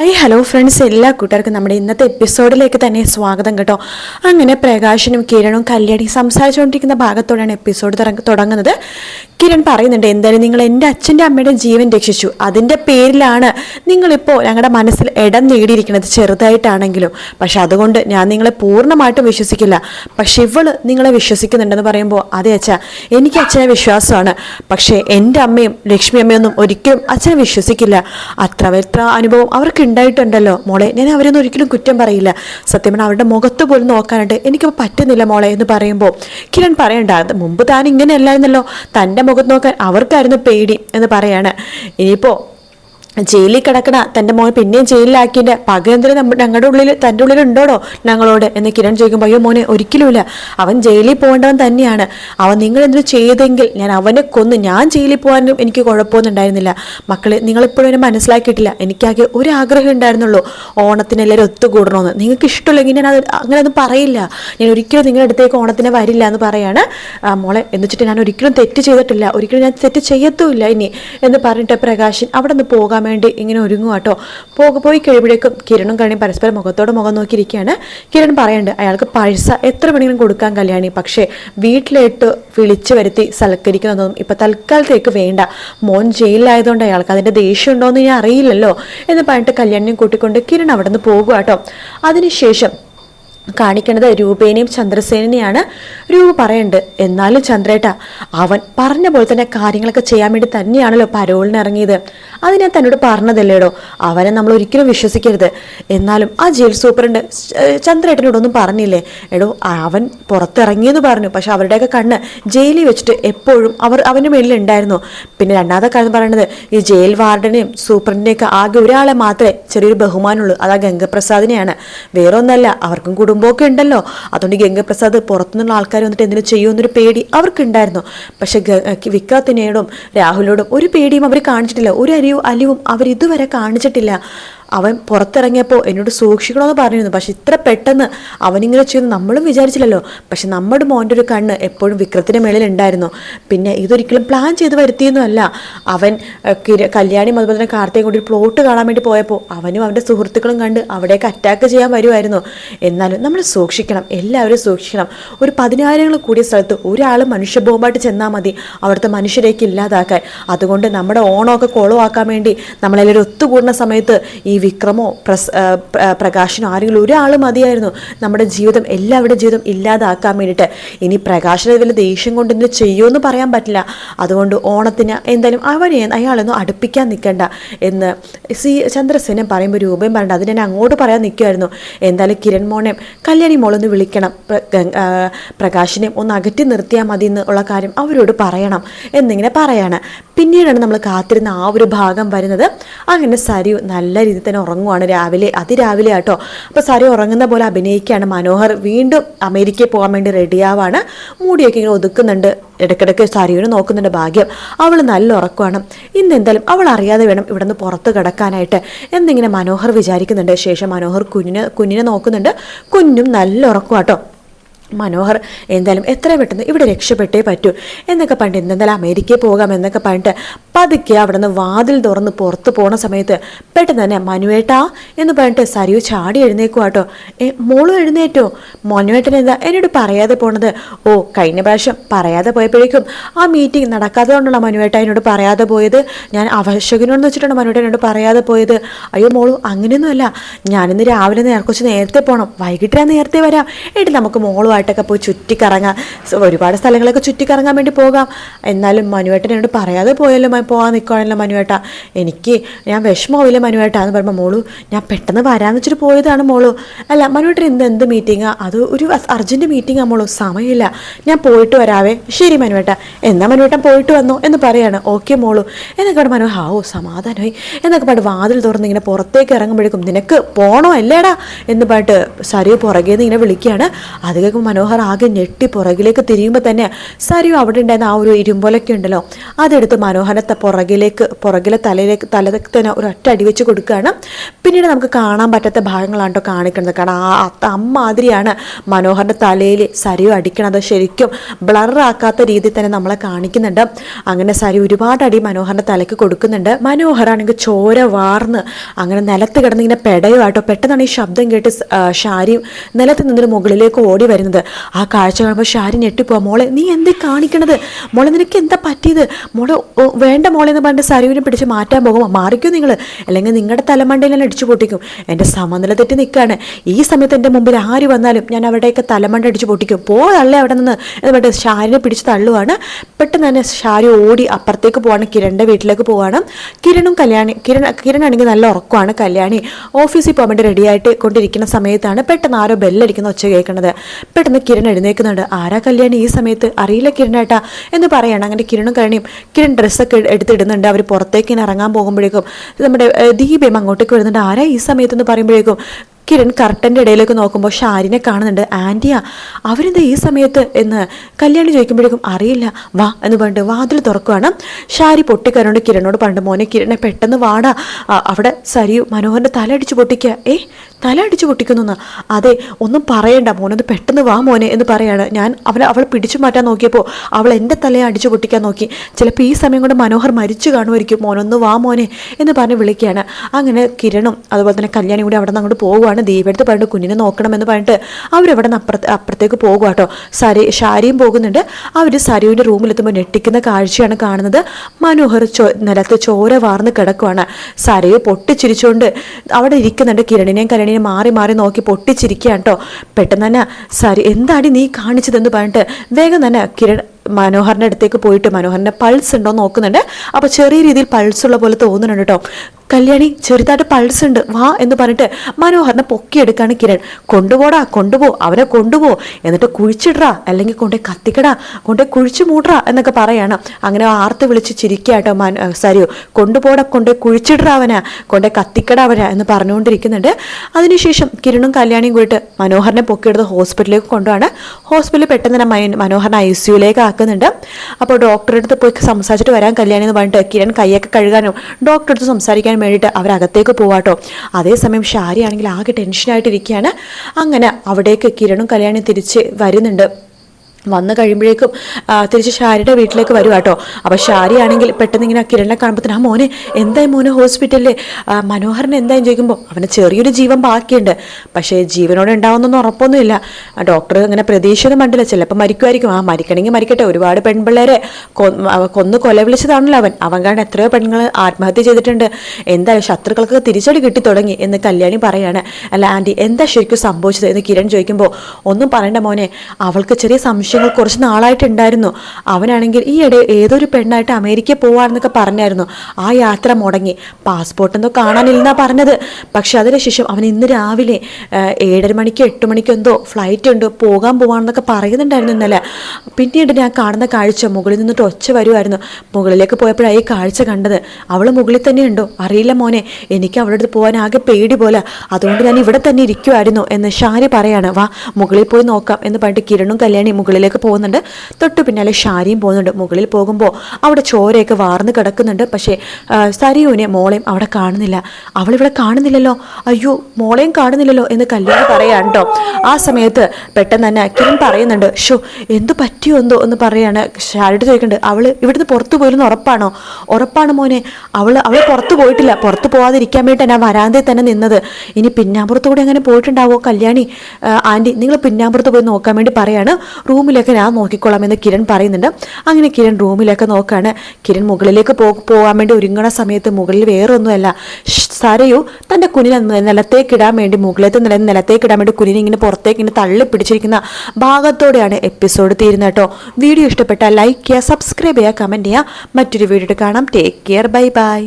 I hello friends എല്ലാ കൂട്ടുകാർക്കും നമ്മുടെ ഇന്നത്തെ എപ്പിസോഡിലേക്ക് തന്നെ സ്വാഗതം കേട്ടോ. അങ്ങനെ പ്രകാശനും കിരണും കല്യാണി സംസാരിച്ചുകൊണ്ടിരിക്കുന്ന ഭാഗത്തോടാണ് എപ്പിസോഡ് തുടങ്ങുന്നത്. കിരൺ പറയുന്നുണ്ട് എന്തായാലും നിങ്ങൾ എന്റെ അച്ഛന്റെ അമ്മയുടെ ജീവൻ രക്ഷിച്ചു. അതിന്റെ പേരിലാണ് നിങ്ങളിപ്പോൾ ഞങ്ങളുടെ മനസ്സിൽ ഇടം നേടിയിരിക്കുന്നത് ചെറുതായിട്ടാണെങ്കിലും. പക്ഷെ അതുകൊണ്ട് ഞാൻ നിങ്ങളെ പൂർണമായിട്ടും വിശ്വസിക്കില്ല. പക്ഷെ ഇവൾ നിങ്ങളെ വിശ്വസിക്കുന്നുണ്ടെന്ന് പറയുമ്പോൾ അതെ അച്ഛ എനിക്ക് അച്ഛനെ വിശ്വാസമാണ്. പക്ഷേ എന്റെ അമ്മയും ലക്ഷ്മി അമ്മയൊന്നും ഒരിക്കലും അച്ഛനെ വിശ്വസിക്കില്ല. അത്ര എത്ര അനുഭവം അവർക്ക് ഉണ്ടായിട്ടുണ്ടല്ലോ മോളെ. ഞാൻ അവരൊന്നും ഒരിക്കലും കുറ്റം പറയില്ല. സത്യമാണ് അവരുടെ മുഖത്ത് പോലും നോക്കാനായിട്ട് എനിക്കിപ്പോൾ പറ്റുന്നില്ല മോളെ എന്ന് പറയുമ്പോൾ കിരൺ പറയണ്ട മുമ്പ് താൻ ഇങ്ങനെയല്ലായിരുന്നല്ലോ. തന്റെ മുഖത്ത് നോക്കാൻ അവർക്കായിരുന്നു പേടി എന്ന് പറയാണ്. ഇനിയിപ്പോൾ ജയിലിൽ കിടക്കണ തന്റെ മോനെ പിന്നെയും ജയിലിലാക്കിന്റെ പക നമ്മൾ നമ്മ ഞങ്ങളുടെ ഉള്ളിൽ തന്റെ ഉള്ളിൽ ഉണ്ടോടോ ഞങ്ങളോട്? എന്ന് കിരൺ ചോദിക്കുമ്പോൾ അയ്യോ മോനെ ഒരിക്കലുമില്ല. അവൻ ജയിലിൽ പോകേണ്ടവൻ തന്നെയാണ്. അവൻ നിങ്ങൾ എന്തിനു ചെയ്തെങ്കിൽ ഞാൻ അവനെ കൊന്ന് ഞാൻ ജയിലിൽ പോകാനും എനിക്ക് കുഴപ്പമൊന്നും ഉണ്ടായിരുന്നില്ല മക്കളെ നിങ്ങളിപ്പോഴും എന്നെ മനസ്സിലാക്കിയിട്ടില്ല. എനിക്കാകെ ഒരു ആഗ്രഹം ഉണ്ടായിരുന്നുള്ളൂ ഓണത്തിന് എല്ലാവരും ഒത്തുകൂടണമെന്ന് നിങ്ങൾക്ക് ഇഷ്ടമില്ലെങ്കിൽ ഞാൻ അത് അങ്ങനെ ഒന്നും പറയില്ല. ഞാൻ ഒരിക്കലും നിങ്ങളുടെ അടുത്തേക്ക് ഓണത്തിന് വരില്ല എന്ന് പറയാണ്. മോളെ എന്ന് വെച്ചിട്ട് ഞാൻ ഒരിക്കലും തെറ്റ് ചെയ്തിട്ടില്ല. ഒരിക്കലും ഞാൻ തെറ്റ് ചെയ്യത്തുമില്ല ഇനി എന്ന് പറഞ്ഞിട്ട് പ്രകാശൻ അവിടെ നിന്ന് പോകാൻ വേണ്ടി ഇങ്ങനെ ഒരുങ്ങുക കേട്ടോ പോക പോയി കഴിയുമ്പോഴേക്കും കിരണും കണിയും പരസ്പരം മുഖത്തോട് മുഖം നോക്കിയിരിക്കുകയാണ്. കിരൺ പറയുന്നുണ്ട് അയാൾക്ക് പൈസ എത്ര വേണമെങ്കിലും കൊടുക്കാൻ കല്യാണി. പക്ഷേ വീട്ടിലിട്ട് വിളിച്ചു വരുത്തി സൽക്കരിക്കുന്നതൊന്നും ഇപ്പം തൽക്കാലത്തേക്ക് വേണ്ട. മോൻ ജയിലിലായതുകൊണ്ട് അയാൾക്ക് അതിന്റെ ദേഷ്യം ഉണ്ടോ എന്ന് ഞാൻ അറിയില്ലല്ലോ. എന്ന് പറഞ്ഞിട്ട് കല്യാണിനെ കൂട്ടിക്കൊണ്ട് കിരൺ അവിടെ നിന്ന് പോകുക കേട്ടോ അതിനുശേഷം കാണിക്കുന്നത് രൂപേനെയും ചന്ദ്രസേനെയാണ് രൂപ പറയുന്നുണ്ട് എന്നാലും ചന്ദ്രേട്ട അവൻ പറഞ്ഞ പോലെ തന്നെ കാര്യങ്ങളൊക്കെ ചെയ്യാൻ വേണ്ടി തന്നെയാണല്ലോ പരോളിന് ഇറങ്ങിയത്. അത് ഞാൻ തന്നോട് പറഞ്ഞതല്ലേടോ? അവനെ നമ്മൾ ഒരിക്കലും വിശ്വസിക്കരുത്. എന്നാലും ആ ജയിൽ സൂപ്രണ്ട് ചന്ദ്രേട്ടനോടൊന്നും പറഞ്ഞില്ലേ? എടോ അവൻ പുറത്തിറങ്ങിയെന്ന് പറഞ്ഞു. പക്ഷെ അവരുടെയൊക്കെ കണ്ണ് ജയിലിൽ വെച്ചിട്ട് എപ്പോഴും അവർ അവന്റെ മേളിൽ ഉണ്ടായിരുന്നു. പിന്നെ രണ്ടാമത്തെ കാര്യം പറയുന്നത് ഈ ജയിൽ വാർഡനെയും സൂപ്രണ്ടിനെയൊക്കെ ആകെ ഒരാളെ മാത്രമേ ചെറിയൊരു ബഹുമാനമുള്ളൂ. അത് ഗംഗപ്രസാദിനെയാണ്. വേറൊന്നല്ല അവർക്കും അവർക്കും കുടുംബമൊക്കെ ഉണ്ടല്ലോ. അതുകൊണ്ട് ഗംഗപ്രസാദ് പുറത്തുനിന്നുള്ള ആൾക്കാർ വന്നിട്ട് എന്തിനു ചെയ്യുമെന്നൊരു പേടി അവർക്കുണ്ടായിരുന്നു. പക്ഷെ വിക്രത്തിനോടും രാഹുലിനോടും ഒരു പേടിയും അവർ കാണിച്ചിട്ടില്ല. ഒരു അരിയും അലിവും അവരിതുവരെ കാണിച്ചിട്ടില്ല. അവൻ പുറത്തിറങ്ങിയപ്പോൾ എന്നോട് സൂക്ഷിക്കണമെന്ന് പറഞ്ഞിരുന്നു. പക്ഷെ ഇത്ര പെട്ടെന്ന് അവനിങ്ങനെ ചെയ്യുന്നു നമ്മളും വിചാരിച്ചില്ലല്ലോ. പക്ഷെ നമ്മുടെ മോന്റെ ഒരു കണ്ണ് എപ്പോഴും വിക്രത്തിന്റെ മേളിൽ ഉണ്ടായിരുന്നു. പിന്നെ ഇതൊരിക്കലും പ്ലാൻ ചെയ്ത് വരുത്തിയൊന്നുമല്ല. അവൻ കല്യാണിയും അതുപോലെ തന്നെ കാർത്തിയും കൂടി പ്ലോട്ട് കാണാൻ വേണ്ടി പോയപ്പോൾ അവനും അവന്റെ സുഹൃത്തുക്കളും കണ്ട് അവിടേക്ക് അറ്റാക്ക് ചെയ്യാൻ വരുമായിരുന്നു എന്നാലും നമ്മൾ സൂക്ഷിക്കണം എല്ലാവരും സൂക്ഷിക്കണം. ഒരു പതിനായിരങ്ങൾ കൂടിയ സ്ഥലത്ത് ഒരാൾ മനുഷ്യബോംബായിട്ട് ചെന്നാൽ മതി. അവിടുത്തെ മനുഷ്യരേക്ക് ഇല്ലാതാക്കാൻ. അതുകൊണ്ട് നമ്മുടെ ഓണമൊക്കെ കൊളവാക്കാൻ വേണ്ടി നമ്മളെല്ലാവരും ഒത്തുകൂടുന്ന സമയത്ത് ഈ വിക്രമോ പ്രസ് പ്രകാശനോ ആരെങ്കിലും ഒരാൾ മതിയായിരുന്നു. നമ്മുടെ ജീവിതം എല്ലാവരുടെ ജീവിതം ഇല്ലാതാക്കാൻ വേണ്ടിയിട്ട്. ഇനി പ്രകാശന വലിയ ദേഷ്യം കൊണ്ട് ഇന്ന് ചെയ്യുമെന്ന് പറയാൻ പറ്റില്ല. അതുകൊണ്ട് ഓണത്തിന് എന്തായാലും അവനെ അയാളൊന്നും അടുപ്പിക്കാൻ നിൽക്കണ്ട എന്ന് സി ചന്ദ്രസേനൻ പറയുമ്പോൾ രൂപയും പറയണ്ട അത് ഞാൻ അങ്ങോട്ട് പറയാൻ നിൽക്കുമായിരുന്നു എന്തായാലും കിരൺ മോനെ കല്യാണി മോളൊന്ന് വിളിക്കണം. പ്ര- പ്രകാശിനെ ഒന്ന് അകറ്റി നിർത്തിയാൽ മതി എന്നുള്ള കാര്യം അവരോട് പറയണം. എന്നിങ്ങനെ പറയാണ്. പിന്നീടാണ് നമ്മൾ കാത്തിരുന്ന ആ ഒരു ഭാഗം വരുന്നത്. അങ്ങനെ സരി നല്ല രീതിയിൽ തന്നെ ഉറങ്ങുവാണ് രാവിലെ അതിരാവിലെ ആട്ടോ. അപ്പോൾ സരി ഉറങ്ങുന്ന പോലെ അഭിനയിക്കുകയാണ് മനോഹർ. വീണ്ടും അമേരിക്കയിൽ പോകാൻ വേണ്ടി റെഡിയാവാണ് മൂടിയൊക്കെ ഇങ്ങനെ ഒതുക്കുന്നുണ്ട്. ഇടയ്ക്കിടയ്ക്ക് സരിയോട് നോക്കുന്നുണ്ട് ഭാഗ്യം. അവൾ നല്ല ഉറക്കുവാണ് ഇന്ന് എന്തായാലും അവൾ അറിയാതെ വേണം ഇവിടെ നിന്ന് പുറത്ത് കിടക്കാനായിട്ട്. എന്നിങ്ങനെ മനോഹർ വിചാരിക്കുന്നുണ്ട്. ശേഷം മനോഹർ കുഞ്ഞിനെ കുഞ്ഞിനെ നോക്കുന്നുണ്ട്. കുഞ്ഞും നല്ല ഉറക്കുവാട്ടോ മനോഹർ എന്തായാലും എത്ര പെട്ടെന്ന് ഇവിടെ രക്ഷപ്പെട്ടേ പറ്റൂ? എന്നൊക്കെ പറഞ്ഞിട്ട് എന്തെന്തായാലും അമേരിക്കയിൽ പോകാം എന്നൊക്കെ പറഞ്ഞിട്ട് പതുക്കെ അവിടെ നിന്ന് വാതിൽ തുറന്ന് പുറത്ത് പോണ സമയത്ത് പെട്ടെന്ന് തന്നെ മനുവേട്ടാ എന്ന് പറഞ്ഞിട്ട് സരിയു ചാടി എഴുന്നേക്കും കേട്ടോ ഏ മോളും എഴുന്നേറ്റോ? മനുവേട്ടൻ എന്താ എന്നോട് പറയാതെ പോണത്? ഓ കഴിഞ്ഞ പ്രാവശ്യം പറയാതെ പോയപ്പോഴേക്കും ആ മീറ്റിംഗ് നടക്കാതെ കൊണ്ടുള്ള മനുവേട്ട എന്നോട് പറയാതെ പോയത്? ഞാൻ അവശകനോട് വെച്ചിട്ടാണ് മനുവേട്ടൻ എന്നോട് പറയാതെ പോയത്? അയ്യോ മോളു അങ്ങനെയൊന്നുമല്ല. ഞാനിന്ന് രാവിലെ നേരെ കുറച്ച് നേരത്തെ പോകണം വൈകിട്ടാ നേരത്തെ വരാം. ഏട്ടി നമുക്ക് മോളുമായിട്ടൊക്കെ പോയി ചുറ്റിക്കറങ്ങാം. ഒരുപാട് സ്ഥലങ്ങളൊക്കെ ചുറ്റിക്കറങ്ങാൻ വേണ്ടി പോകാം. എന്നാലും മനുവേട്ടൻ എന്നോട് പറയാതെ പോയല്ലോ പോകാൻ നിൽക്കുകയാണല്ലോ മനുവേട്ട. എനിക്ക് ഞാൻ വിഷമമാവില്ല മനുവേട്ട എന്ന് പറയുമ്പോൾ മോളു ഞാൻ പെട്ടെന്ന് വരാമെന്ന് വെച്ചിട്ട് പോയതാണ് മോളു. അല്ല മനുവേട്ടൻ എന്ത് എന്ത് മീറ്റിങ്ങാണ് അത് ഒരു അർജന്റ് മീറ്റിംഗാ മോളു സമയമില്ല. ഞാൻ പോയിട്ട് വരാവേ. ശരി മനുവേട്ട. എന്നാ മനുവേട്ടൻ പോയിട്ട് വന്നോ എന്ന് പറയാണ്. ഓക്കെ മോളു. എന്നൊക്കെ അവിടെ മനു ഹാവോ സമാധാനമായി. എന്നൊക്കെ പാട്ട് വാതിൽ തുറന്ന് ഇങ്ങനെ പുറത്തേക്ക് ഇറങ്ങുമ്പോഴേക്കും നിനക്ക് പോണോ അല്ലേടാ? എന്ന് പറഞ്ഞിട്ട് പുറകെ പുറകേന്ന് ഇങ്ങനെ വിളിക്കുകയാണ്. അത് കേൾക്കുമ്പോൾ മനോഹർ ആകെ ഞെട്ടി പുറകിലേക്ക് തിരിയുമ്പോൾ തന്നെ സരിയു അവിടെ ഉണ്ടായിരുന്ന ആ ഒരു ഇരുമ്പൊലൊക്കെ ഉണ്ടല്ലോ. അതെടുത്ത് മനോഹരത്തെ പുറകിലേക്ക് പുറകിലെ തലയിലേക്ക് തല തന്നെ ഒരു ഒറ്റ അടി വെച്ച് കൊടുക്കുകയാണ്. പിന്നീട് നമുക്ക് കാണാൻ പറ്റാത്ത ഭാഗങ്ങളാണ് കേട്ടോ കാണിക്കുന്നത്. കാരണം ആ അമ്മാതിരിയാണ് മനോഹറിന്റെ തലയിൽ സരിയു അടിക്കണത്. ശരിക്കും ബ്ലറാക്കാത്ത രീതിയിൽ തന്നെ നമ്മളെ കാണിക്കുന്നുണ്ട്. അങ്ങനെ സരി ഒരുപാട് അടി മനോഹറിന്റെ തലയ്ക്ക് കൊടുക്കുന്നുണ്ട്. മനോഹറാണെങ്കിൽ ചോര വാർന്ന് അങ്ങനെ നിലത്ത് കിടന്ന് ഇങ്ങനെ പെടയുമായിട്ടോ പെട്ടെന്നാണ് ഈ ശബ്ദം കേട്ട് ഷാരിയും നിലത്ത് നിന്നിട്ട് മുകളിലേക്ക് ഓടി വരുന്നത്. ആ കാഴ്ച കാണുമ്പോൾ ഷാരി ഞെട്ടിപ്പോവാ. മോളെ നീ എന്തേ കാണിക്കണത്? മോളെ നിനക്ക് എന്താ പറ്റിയത്? മോളെ വേണ്ട മോളെ എന്ന് പറഞ്ഞിട്ട് സരുവിനെ പിടിച്ച് മാറ്റാൻ പോകുമോ? മാറിക്കോ നിങ്ങൾ അല്ലെങ്കിൽ നിങ്ങളുടെ തലമണ്ടയിൽ തന്നെ അടിച്ചു പൊട്ടിക്കും. എന്റെ സമനില തെറ്റി നിൽക്കുകയാണ് ഈ സമയത്ത് എന്റെ മുമ്പിൽ ആര് വന്നാലും ഞാൻ അവിടെയൊക്കെ തലമണ്ട അടിച്ച് പൊട്ടിക്കും. പോയല്ലേ അവിടെ നിന്ന് എന്ന് പറഞ്ഞിട്ട് ഷാരിനെ പിടിച്ച് തള്ളുവാണ്. പെട്ടെന്ന് തന്നെ ഷാരി ഓടി അപ്പുറത്തേക്ക് പോവാണ്. കിരണിന്റെ വീട്ടിലേക്ക് പോവാണ്. കിരണും കല്യാണി കിരൺ കിരണാണെങ്കിൽ നല്ല ഉറക്കമാണ്. കല്യാണി ഓഫീസിൽ പോകാൻ വേണ്ടി റെഡിയായിട്ട് കൊണ്ടിരിക്കുന്ന സമയത്താണ് പെട്ടെന്ന് ആരോ ബെല്ലടിക്കുന്ന ഒച്ച കേൾക്കുന്നത് പെട്ടെന്ന് കിരൺ എഴുന്നേക്കുന്നുണ്ട് ആരാ കല്യാണി? ഈ സമയത്ത് അറിയില്ല കിരണേട്ടാ എന്ന് പറയാണ്. അങ്ങനെ കിരണും കരണിയും കിരൺ ഡ്രസ്സൊക്കെ എടുത്തിടുന്നുണ്ട്. അവർ പുറത്തേക്ക് ഇറങ്ങാൻ പോകുമ്പോഴേക്കും നമ്മുടെ ദീപയും അങ്ങോട്ടേക്ക് വരുന്നുണ്ട്. ആരാ ഈ സമയത്ത് എന്ന് പറയുമ്പോഴേക്കും? കിരൺ കർട്ടന്റെ ഇടയിലേക്ക് നോക്കുമ്പോൾ ഷാരിനെ കാണുന്നുണ്ട്. ആന്റിയാ അവരെന്താ ഈ സമയത്ത്? എന്ന് കല്യാണി ചോദിക്കുമ്പോഴേക്കും അറിയില്ല വാ എന്ന് പറഞ്ഞിട്ട് വാതിൽ തുറക്കുവാണ്. ഷാരി പൊട്ടിക്കരണ്ട് കിരണോട് പണ്ട് മോനെ കിരണെ പെട്ടെന്ന് വാടാ. അവിടെ സരിയു മനോഹരന്റെ തല അടിച്ച് പൊട്ടിക്കുക ഏ തല അടിച്ചു പൊട്ടിക്കുന്നു അതെ ഒന്നും പറയണ്ട മോനത് പെട്ടെന്ന് വാ മോനെ എന്ന് പറയാണ്. ഞാൻ അവളെ അവൾ പിടിച്ചു മാറ്റാൻ നോക്കിയപ്പോൾ അവൾ എന്റെ തലയെ അടിച്ചു പൊട്ടിക്കാൻ നോക്കി. ചിലപ്പോൾ ഈ സമയം കൊണ്ട് മനോഹർ മരിച്ചു കാണുമായിരിക്കും. മോനൊന്ന് വാ മോനെ എന്ന് പറഞ്ഞ് വിളിക്കുകയാണ്. അങ്ങനെ കിരണും അതുപോലെ തന്നെ കല്യാണി കൂടി അവിടെ നിന്ന് അങ്ങോട്ട് പോകുവാണ് ദീപെടുത്ത് പറഞ്ഞിട്ട് കുഞ്ഞിനെ നോക്കണമെന്ന് പറഞ്ഞിട്ട് അവരവിടെ നിന്ന് അപ്പുറത്ത് അപ്പുറത്തേക്ക് പോകുക കേട്ടോ സരി ഷാരിയും പോകുന്നുണ്ട്. അവർ സരിയുടെ റൂമിലെത്തുമ്പോൾ ഞെട്ടിക്കുന്ന കാഴ്ചയാണ് കാണുന്നത്. മനോഹർ ചോ നിലത്ത് ചോര വാർന്ന് കിടക്കുവാണ്. സരയെ പൊട്ടിച്ചിരിച്ചുകൊണ്ട് അവിടെ ഇരിക്കുന്നുണ്ട്. കിരണിനെയും കരണിനെയും മാറി മാറി നോക്കി പൊട്ടിച്ചിരിക്കുക കേട്ടോ പെട്ടെന്ന് തന്നെ സരി എന്താടി നീ കാണിച്ചതെന്ന് പറഞ്ഞിട്ട് വേഗം തന്നെ കിരൺ മനോഹറിന്റെ അടുത്തേക്ക് പോയിട്ട് മനോഹറിന്റെ പൾസ് ഉണ്ടോ നോക്കുന്നുണ്ട്. അപ്പോൾ ചെറിയ രീതിയിൽ പൾസ് ഉള്ള പോലെ തോന്നുന്നുണ്ട് കേട്ടോ കല്യാണി ചെറുതായിട്ട് പൾസ് ഉണ്ട്. വാ എന്ന് പറഞ്ഞിട്ട് മനോഹറിനെ പൊക്കിയെടുക്കാണ് കിരൺ. കൊണ്ടുപോടാ കൊണ്ടുപോ അവനെ കൊണ്ടുപോ. എന്നിട്ട് കുഴിച്ചിടറാ അല്ലെങ്കിൽ കൊണ്ടേ കത്തിക്കടാ കൊണ്ടേ കുഴിച്ചു മൂടറാ എന്നൊക്കെ പറയാണ്. അങ്ങനെ ആർത്ത് വിളിച്ച് ചിരിക്കാട്ടോ മൻ സരിയോ കൊണ്ടുപോടാ കൊണ്ടേ കുഴിച്ചിടറാ കൊണ്ടേ കത്തിക്കടാ അവനാ എന്ന് പറഞ്ഞുകൊണ്ടിരിക്കുന്നുണ്ട്. അതിനുശേഷം കിരണും കല്യാണിയും കൂടിയിട്ട് മനോഹറിനെ പൊക്കിയെടുത്ത് ഹോസ്പിറ്റലിലേക്ക് കൊണ്ടുപോവാണ്. ഹോസ്പിറ്റലിൽ പെട്ടെന്ന് തന്നെ മനോഹറിനെ ഐ സിയുലേക്ക് ആക്കുന്നുണ്ട് അപ്പോൾ ഡോക്ടറെ അടുത്ത് പോയി സംസാരിച്ചിട്ട് വരാൻ കല്യാണി എന്ന് പറഞ്ഞിട്ട് കിരൺ കൈയൊക്കെ കഴുകാനും ഡോക്ടറെ അടുത്ത് സംസാരിക്കാൻ വേണ്ടിയിട്ട് അവരകത്തേക്ക് പോവാട്ടോ അതേസമയം ഷാരി ആണെങ്കിൽ ആകെ ടെൻഷനായിട്ടിരിക്കുകയാണ് അങ്ങനെ അവിടേക്ക് കിരണും കല്യാണി തിരിച്ച് വരുന്നുണ്ട്. വന്നു കഴിയുമ്പോഴേക്കും തിരിച്ച് ഷാരിയുടെ വീട്ടിലേക്ക് വരും കേട്ടോ. അപ്പോൾ ഷാരി ആണെങ്കിൽ പെട്ടെന്ന് ഇങ്ങനെ കിരണിനെ കാണുമ്പോൾ ആ മോനെ എന്തായി മോനെ ഹോസ്പിറ്റലിൽ മനോഹരൻ എന്തായും ചോദിക്കുമ്പോൾ അവന് ചെറിയൊരു ജീവൻ ബാക്കിയുണ്ട്. പക്ഷേ ജീവനോട് ഉണ്ടാവുന്നൊന്നും ഉറപ്പൊന്നുമില്ല. ഡോക്ടർ അങ്ങനെ പ്രതീക്ഷയൊന്നും കണ്ടില്ല. ചിലപ്പോൾ മരിക്കുമായിരിക്കും ആ മരിക്കണമെങ്കിൽ മരിക്കട്ടെ. ഒരുപാട് പെൺപിള്ളേരെ കൊന്ന് കൊല വിളിച്ചതാണല്ലോ അവൻ. അവൻ കാരണം എത്രയോ പെണ്ണുങ്ങൾ ആത്മഹത്യ ചെയ്തിട്ടുണ്ട്. എന്തായാലും ശത്രുക്കൾക്ക് തിരിച്ചടി കിട്ടി തുടങ്ങി എന്ന് കല്യാണി പറയാണ്. അല്ല ആന്റി എന്താ ശരിക്കും സംഭവിച്ചത്? എന്ന് കിരൺ ചോദിക്കുമ്പോൾ ഒന്നും പറയണ്ട മോനെ. അവൾക്ക് ചെറിയ സംശയം സംശയങ്ങൾ കുറച്ച് നാളായിട്ടുണ്ടായിരുന്നു. അവനാണെങ്കിൽ ഈ ഇടയിൽ ഏതൊരു പെണ്ണായിട്ട് അമേരിക്ക പോവാണെന്നൊക്കെ പറഞ്ഞായിരുന്നു. ആ യാത്ര മുടങ്ങി. പാസ്പോർട്ടൊന്നും കാണാനില്ലെന്നാ പറഞ്ഞത്. പക്ഷെ അതിനുശേഷം അവൻ ഇന്ന് രാവിലെ ഏഴര മണിക്കോ എട്ട് മണിക്കോ എന്തോ ഫ്ലൈറ്റ് ഉണ്ട് പോകാൻ പോവാണെന്നൊക്കെ പറയുന്നുണ്ടായിരുന്നു ഇന്നലെ. പിന്നീട് ഞാൻ കാണുന്ന കാഴ്ച മുകളിൽ നിന്നിട്ട് ഒച്ച വരുമായിരുന്നു മുകളിലേക്ക് പോയപ്പോഴാണ് ഈ കാഴ്ച കണ്ടത്. അവൾ മുകളിൽ തന്നെ ഉണ്ടോ അറിയില്ല മോനെ. എനിക്ക് അവളുടെ അടുത്ത് പോകാൻ ആകെ പേടി പോലെ. അതുകൊണ്ട് ഞാൻ ഇവിടെ തന്നെ ഇരിക്കുമായിരുന്നു എന്ന് ഷാരി പറയാണ്. വാ മുകളിൽ പോയി നോക്കാം എന്ന് പറഞ്ഞിട്ട് കിരണും കല്യാണി മുകളിലേക്ക് മുകളിലേക്ക് പോകുന്നുണ്ട്. തൊട്ടു പിന്നാലെ ഷാരിയും പോകുന്നുണ്ട്. മുകളിൽ പോകുമ്പോൾ അവിടെ ചോരയൊക്കെ വാർന്ന് കിടക്കുന്നുണ്ട്. പക്ഷേ സരിയുവിനെ മോളെയും അവിടെ കാണുന്നില്ല. അവളിവിടെ കാണുന്നില്ലല്ലോ. അയ്യോ മോളെയും കാണുന്നില്ലല്ലോ എന്ന് കല്യാണം പറയാൻ കേട്ടോ ആ സമയത്ത് പെട്ടെന്ന് തന്നെ കിരൺ പറയുന്നുണ്ട് ഷോ എന്തു പറ്റിയോ എന്തോ എന്ന് പറയാണ് ഷാരിയോട് ചോദിക്കുന്നുണ്ട് അവൾ ഇവിടുന്ന് പുറത്തു പോയിരുന്നു ഉറപ്പാണോ? ഉറപ്പാണ് മോനെ. അവൾ അവൾ പുറത്തു പോയിട്ടില്ല. പുറത്തു പോകാതിരിക്കാൻ വേണ്ടി ഞാൻ വരാന്തയിൽ തന്നെ നിന്നത്. ഇനി പിന്നാമ്പുറത്തൂടെ അങ്ങനെ പോയിട്ടുണ്ടാവോ കല്യാണി? ആന്റി നിങ്ങൾ പിന്നാമ്പുറത്ത് പോയി നോക്കാൻ വേണ്ടി പറയാണ്. റൂമിൽ റൂമിലൊക്കെ ഞാൻ നോക്കിക്കോളാം എന്ന് കിരൺ പറയുന്നുണ്ട്. അങ്ങനെ കിരൺ റൂമിലൊക്കെ നോക്കാണ്. കിരൺ മുകളിലേക്ക് പോകാൻ വേണ്ടി ഒരുങ്ങണ സമയത്ത് മുകളിൽ വേറെ ഒന്നുമല്ല സരയു തന്റെ കുഞ്ഞിനെ നിലത്തേക്കിടാൻ വേണ്ടി മുകളിലത്തെ നില നിലത്തേക്കിടാൻ വേണ്ടി കുഞ്ഞിനെ ഇങ്ങനെ പുറത്തേക്ക് ഇങ്ങനെ തള്ളി പിടിച്ചിരിക്കുന്ന ഭാഗത്തോടെയാണ് എപ്പിസോഡ് തീരുന്നത് കേട്ടോ. വീഡിയോ ഇഷ്ടപ്പെട്ടാൽ ലൈക്ക് ചെയ്യുക സബ്സ്ക്രൈബ് ചെയ്യുക കമന്റ് ചെയ്യുക. മറ്റൊരു വീഡിയോ കാണാം. Take care bye bye